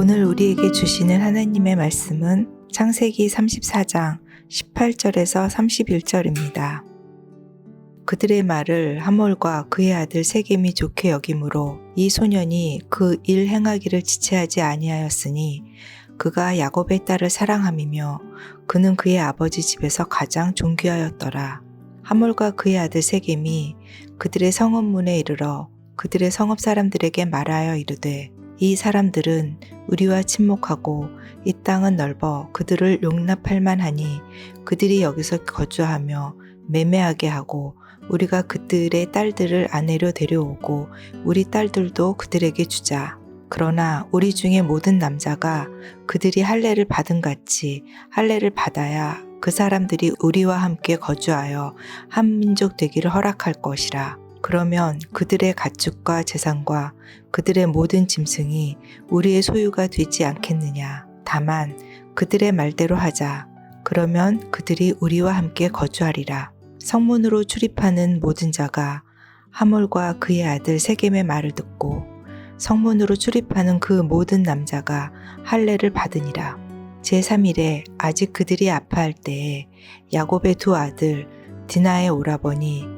오늘 우리에게 주시는 하나님의 말씀은 창세기 34장 18절에서 31절입니다. 그들의 말을 하몰과 그의 아들 세겜이 좋게 여김으로 이 소년이 그 일 행하기를 지체하지 아니하였으니 그가 야곱의 딸을 사랑함이며 그는 그의 아버지 집에서 가장 존귀하였더라. 하몰과 그의 아들 세겜이 그들의 성읍문에 이르러 그들의 성읍 사람들에게 말하여 이르되 이 사람들은 우리와 친목하고 이 땅은 넓어 그들을 용납할 만하니 그들이 여기서 거주하며 매매하게 하고 우리가 그들의 딸들을 아내로 데려오고 우리 딸들도 그들에게 주자. 그러나 우리 중에 모든 남자가 그들이 할례를 받은 같이 할례를 받아야 그 사람들이 우리와 함께 거주하여 한 민족 되기를 허락할 것이라. 그러면 그들의 가축과 재산과 그들의 모든 짐승이 우리의 소유가 되지 않겠느냐. 다만 그들의 말대로 하자. 그러면 그들이 우리와 함께 거주하리라. 성문으로 출입하는 모든 자가 하몰과 그의 아들 세겜의 말을 듣고 성문으로 출입하는 그 모든 남자가 할례를 받으니라. 제3일에 아직 그들이 아파할 때에 야곱의 두 아들 디나의 오라버니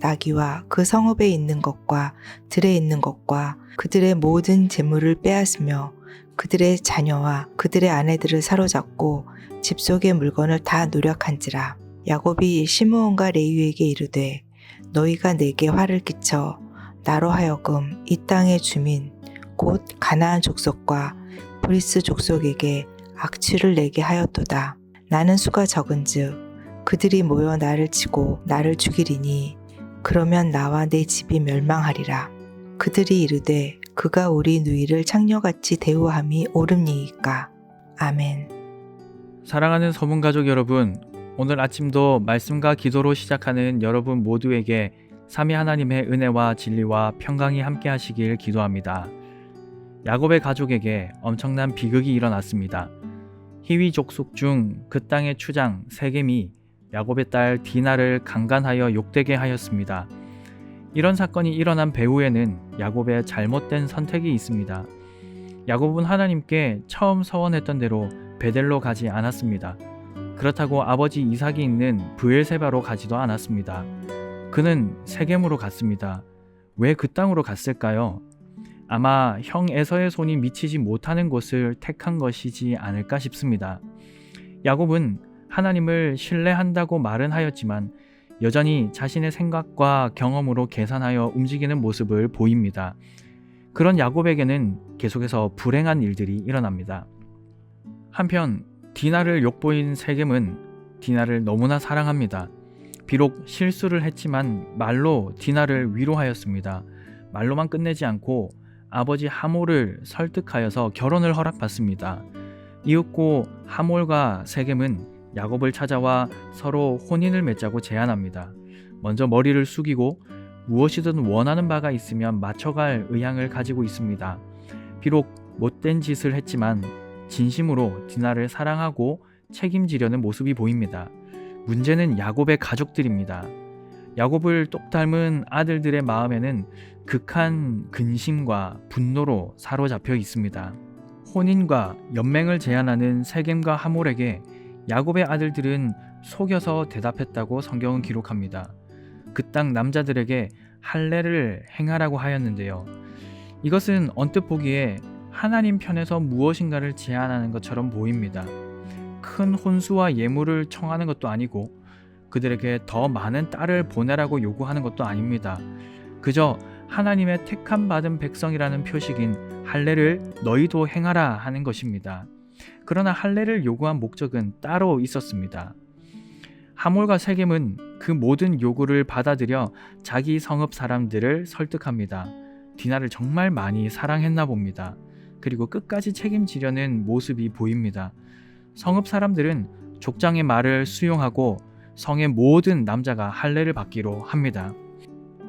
나귀와 그 성읍에 있는 것과 들에 있는 것과 그들의 모든 재물을 빼앗으며 그들의 자녀와 그들의 아내들을 사로잡고 집 속의 물건을 다 노력한지라 야곱이 시므온과 레위에게 이르되 너희가 내게 화를 끼쳐 나로 하여금 이 땅의 주민 곧 가나안 족속과 브리스 족속에게 악취를 내게 하였도다. 나는 수가 적은즉 그들이 모여 나를 치고 나를 죽이리니 그러면 나와 내 집이 멸망하리라. 그들이 이르되 그가 우리 누이를 창녀같이 대우함이 옳음니이까. 아멘. 사랑하는 서문 가족 여러분, 오늘 아침도 말씀과 기도로 시작하는 여러분 모두에게 삼위 하나님의 은혜와 진리와 평강이 함께 하시길 기도합니다. 야곱의 가족에게 엄청난 비극이 일어났습니다. 히위 족속 중 그 땅의 추장 세겜이 야곱의 딸 디나를 강간하여 욕되게 하였습니다. 이런 사건이 일어난 배후에는 야곱의 잘못된 선택이 있습니다. 야곱은 하나님께 처음 서원했던 대로 베델로 가지 않았습니다. 그렇다고 아버지 이삭이 있는 브엘세바로 가지도 않았습니다. 그는 세겜으로 갔습니다. 왜 그 땅으로 갔을까요? 아마 형 에서의 손이 미치지 못하는 곳을 택한 것이지 않을까 싶습니다. 야곱은 하나님을 신뢰한다고 말은 하였지만 여전히 자신의 생각과 경험으로 계산하여 움직이는 모습을 보입니다. 그런 야곱에게는 계속해서 불행한 일들이 일어납니다. 한편 디나를 욕보인 세겜은 디나를 너무나 사랑합니다. 비록 실수를 했지만 말로 디나를 위로하였습니다. 말로만 끝내지 않고 아버지 하몰을 설득하여서 결혼을 허락받습니다. 이윽고 하몰과 세겜은 야곱을 찾아와 서로 혼인을 맺자고 제안합니다. 먼저 머리를 숙이고 무엇이든 원하는 바가 있으면 맞춰갈 의향을 가지고 있습니다. 비록 못된 짓을 했지만 진심으로 디나를 사랑하고 책임지려는 모습이 보입니다. 문제는 야곱의 가족들입니다. 야곱을 똑 닮은 아들들의 마음에는 극한 근심과 분노로 사로잡혀 있습니다. 혼인과 연맹을 제안하는 세겜과 하몰에게 야곱의 아들들은 속여서 대답했다고 성경은 기록합니다. 그 땅 남자들에게 할례를 행하라고 하였는데요. 이것은 언뜻 보기에 하나님 편에서 무엇인가를 제안하는 것처럼 보입니다. 큰 혼수와 예물을 청하는 것도 아니고 그들에게 더 많은 딸을 보내라고 요구하는 것도 아닙니다. 그저 하나님의 택함 받은 백성이라는 표식인 할례를 너희도 행하라 하는 것입니다. 그러나 할례를 요구한 목적은 따로 있었습니다. 하몰과 세겜은 그 모든 요구를 받아들여 자기 성읍 사람들을 설득합니다. 디나를 정말 많이 사랑했나 봅니다. 그리고 끝까지 책임지려는 모습이 보입니다. 성읍 사람들은 족장의 말을 수용하고 성의 모든 남자가 할례를 받기로 합니다.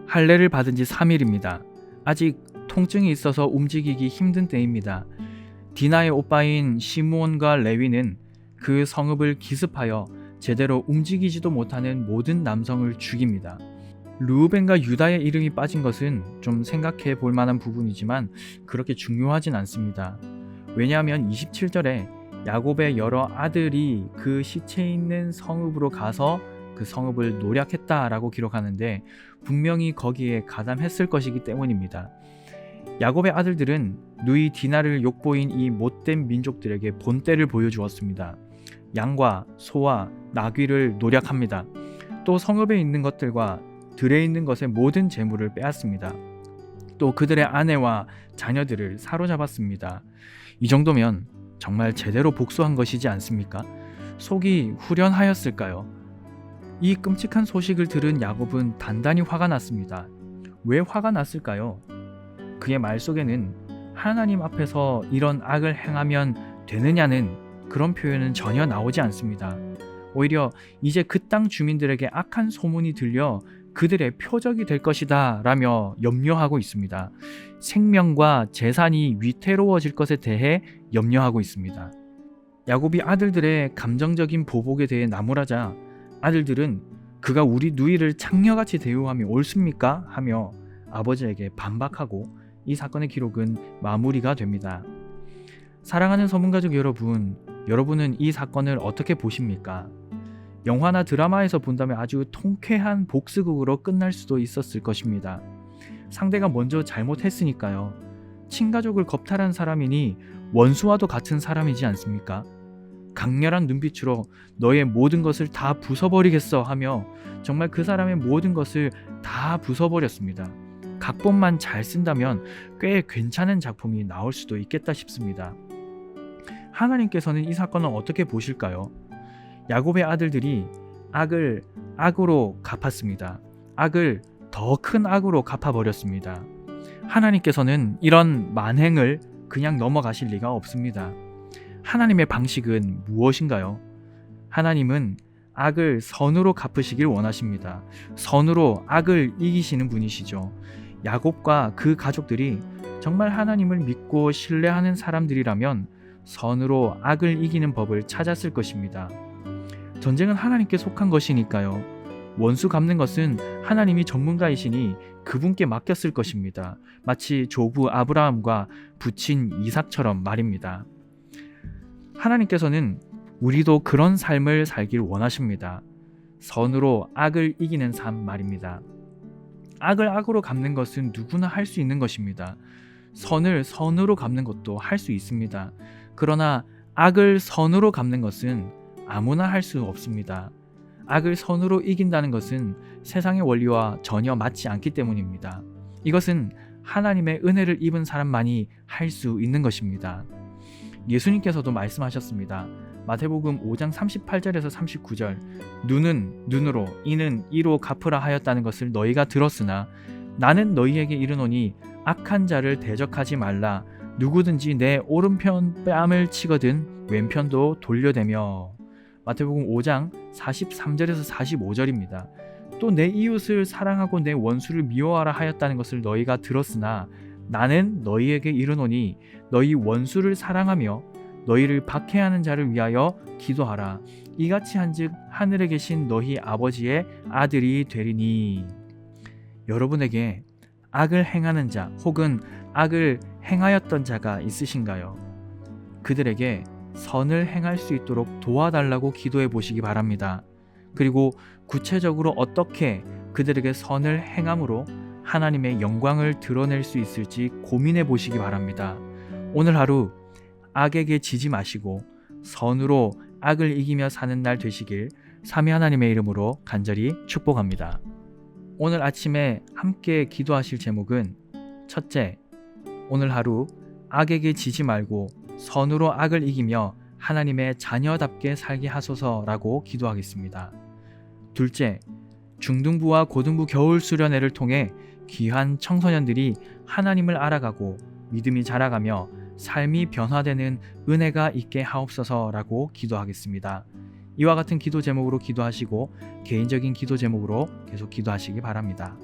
할례를 받은 지 3일입니다. 아직 통증이 있어서 움직이기 힘든 때입니다. 디나의 오빠인 시므온과 레위는 그 성읍을 기습하여 제대로 움직이지도 못하는 모든 남성을 죽입니다. 루벤과 유다의 이름이 빠진 것은 좀 생각해 볼 만한 부분이지만 그렇게 중요하진 않습니다. 왜냐하면 27절에 야곱의 여러 아들이 그 시체 있는 성읍으로 가서 그 성읍을 노략했다라고 기록하는데 분명히 거기에 가담했을 것이기 때문입니다. 야곱의 아들들은 누이 디나를 욕보인 이 못된 민족들에게 본때를 보여주었습니다. 양과 소와 나귀를 노략합니다. 또 성읍에 있는 것들과 들에 있는 것의 모든 재물을 빼앗습니다. 또 그들의 아내와 자녀들을 사로잡았습니다. 이 정도면 정말 제대로 복수한 것이지 않습니까? 속이 후련하였을까요? 이 끔찍한 소식을 들은 야곱은 단단히 화가 났습니다. 왜 화가 났을까요? 그의 말 속에는 하나님 앞에서 이런 악을 행하면 되느냐는 그런 표현은 전혀 나오지 않습니다. 오히려 이제 그 땅 주민들에게 악한 소문이 들려 그들의 표적이 될 것이다 라며 염려하고 있습니다. 생명과 재산이 위태로워질 것에 대해 염려하고 있습니다. 야곱이 아들들의 감정적인 보복에 대해 나무라자 아들들은 그가 우리 누이를 창녀같이 대우함이 옳습니까? 하며 아버지에게 반박하고 이 사건의 기록은 마무리가 됩니다. 사랑하는 서문가족 여러분, 여러분은 이 사건을 어떻게 보십니까? 영화나 드라마에서 본다면 아주 통쾌한 복수극으로 끝날 수도 있었을 것입니다. 상대가 먼저 잘못했으니까요. 친가족을 겁탈한 사람이니 원수와도 같은 사람이지 않습니까? 강렬한 눈빛으로 너의 모든 것을 다 부숴버리겠어 하며 정말 그 사람의 모든 것을 다 부숴버렸습니다. 각본만 잘 쓴다면 꽤 괜찮은 작품이 나올 수도 있겠다 싶습니다. 하나님께서는 이 사건을 어떻게 보실까요? 야곱의 아들들이 악을 악으로 갚았습니다. 악을 더 큰 악으로 갚아버렸습니다. 하나님께서는 이런 만행을 그냥 넘어가실 리가 없습니다. 하나님의 방식은 무엇인가요? 하나님은 악을 선으로 갚으시길 원하십니다. 선으로 악을 이기시는 분이시죠. 야곱과 그 가족들이 정말 하나님을 믿고 신뢰하는 사람들이라면 선으로 악을 이기는 법을 찾았을 것입니다. 전쟁은 하나님께 속한 것이니까요. 원수 갚는 것은 하나님이 전문가이시니 그분께 맡겼을 것입니다. 마치 조부 아브라함과 부친 이삭처럼 말입니다. 하나님께서는 우리도 그런 삶을 살길 원하십니다. 선으로 악을 이기는 삶 말입니다. 악을 악으로 갚는 것은 누구나 할 수 있는 것입니다. 선을 선으로 갚는 것도 할 수 있습니다. 그러나 악을 선으로 갚는 것은 아무나 할 수 없습니다. 악을 선으로 이긴다는 것은 세상의 원리와 전혀 맞지 않기 때문입니다. 이것은 하나님의 은혜를 입은 사람만이 할 수 있는 것입니다. 예수님께서도 말씀하셨습니다. 마태복음 5장 38절에서 39절. 눈은 눈으로 이는 이로 갚으라 하였다는 것을 너희가 들었으나 나는 너희에게 이르노니 악한 자를 대적하지 말라. 누구든지 내 오른편 뺨을 치거든 왼편도 돌려대며. 마태복음 5장 43절에서 45절입니다. 또 내 이웃을 사랑하고 내 원수를 미워하라 하였다는 것을 너희가 들었으나 나는 너희에게 이르노니 너희 원수를 사랑하며 너희를 박해하는 자를 위하여 기도하라. 이같이 한즉 하늘에 계신 너희 아버지의 아들이 되리니. 여러분에게 악을 행하는 자 혹은 악을 행하였던 자가 있으신가요? 그들에게 선을 행할 수 있도록 도와달라고 기도해 보시기 바랍니다. 그리고 구체적으로 어떻게 그들에게 선을 행함으로 하나님의 영광을 드러낼 수 있을지 고민해 보시기 바랍니다. 오늘 하루 악에게 지지 마시고 선으로 악을 이기며 사는 날 되시길 삼위 하나님의 이름으로 간절히 축복합니다. 오늘 아침에 함께 기도하실 제목은 첫째, 오늘 하루 악에게 지지 말고 선으로 악을 이기며 하나님의 자녀답게 살게 하소서라고 기도하겠습니다. 둘째, 중등부와 고등부 겨울 수련회를 통해 귀한 청소년들이 하나님을 알아가고 믿음이 자라가며 삶이 변화되는 은혜가 있게 하옵소서라고 기도하겠습니다. 이와 같은 기도 제목으로 기도하시고 개인적인 기도 제목으로 계속 기도하시기 바랍니다.